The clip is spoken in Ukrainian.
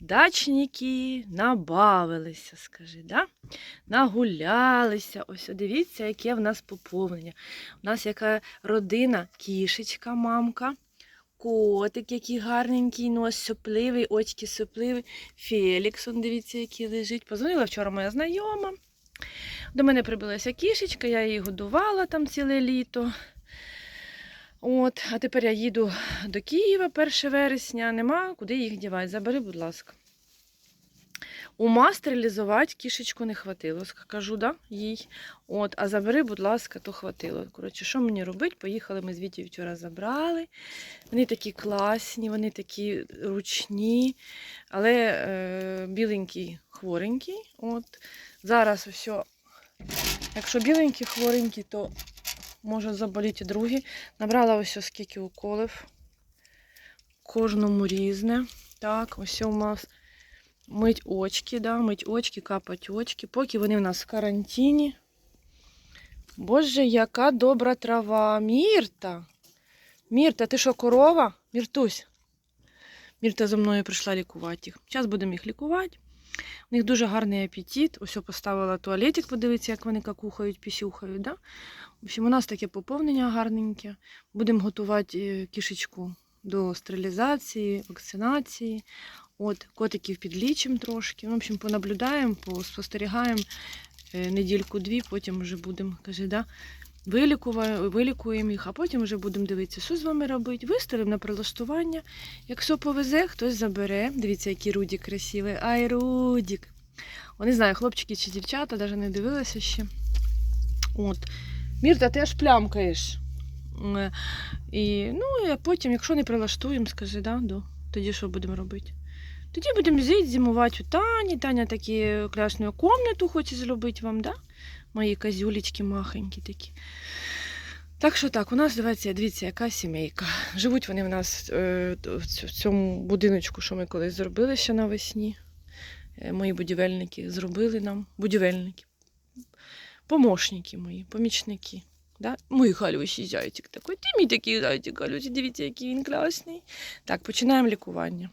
Дачники набавилися, скажи, да? нагулялися. Ось дивіться, яке в нас поповнення. У нас яка родина, кішечка, мамка, котик, який гарненький, нос сопливий, очки сопливий. Фелікс, он, дивіться, який лежить. Позвонила вчора моя знайома. До мене прибилася кішечка, я її годувала там ціле літо. От, а тепер я їду до Києва 1 вересня, нема куди їх дівати. Забери, будь ласка. Ума стерилізувати кішечку не хватило, кажу, да, їй. От, а забери, будь ласка, то хватило. Коротше, що мені робити? Поїхали, ми з Вітєю вчора забрали. Вони такі класні, вони такі ручні, але е, біленький, хворенький. От. Зараз все. Якщо біленький, хворенький, то може заболіти другий. Набрала ось скільки уколів. Кожному різне. Так, ось у нас мить очки, да, мить очки, капать очки. Поки вони в нас в карантині. Боже, яка добра трава. Мірта. Мірта, ти що, корова? Міртусь. Мірта за мною прийшла лікувати їх. Зараз будемо їх лікувати. У них дуже гарний апетит. Ось поставила туалетик, подивіться, як вони какухають, пісюхають. Да? В общем, у нас таке поповнення гарненьке. Будемо готувати е, кішечку до стерилізації, вакцинації. От, котиків підлічимо трошки. Ну, В общем, понаблюдаємо, поспостерігаємо е, недільку-дві, потім вже будемо, каже, да, вилікуємо їх, а потім вже будемо дивитися, що з вами робити. Виставимо на прилаштування. Якщо повезе, хтось забере. Дивіться, який Рудік красивий. Ай, Рудік. О, не знаю, хлопчики чи дівчата, навіть не дивилася ще. От. Мірта, ти аж плямкаєш. Е, І, ну, і потім, якщо не прилаштуємо, скажи, да, до, тоді що будемо робити? Тоді будемо жити, зимувати у Тані. Таня такі класну комнату хоче зробити вам, да? Мої козюлечки махенькі такі. Так що так, у нас дивіться, дивіться, яка сімейка. Живуть вони в нас е, в цьому будиночку, що ми колись зробили ще навесні. Е, Мої будівельники зробили нам. Будівельники. Помощники мої, помічники. Да? Мій халюсі зайчик такий. Ти мій такий зайчик, халюсі, дивіться, який він класний. Так, починаємо лікування.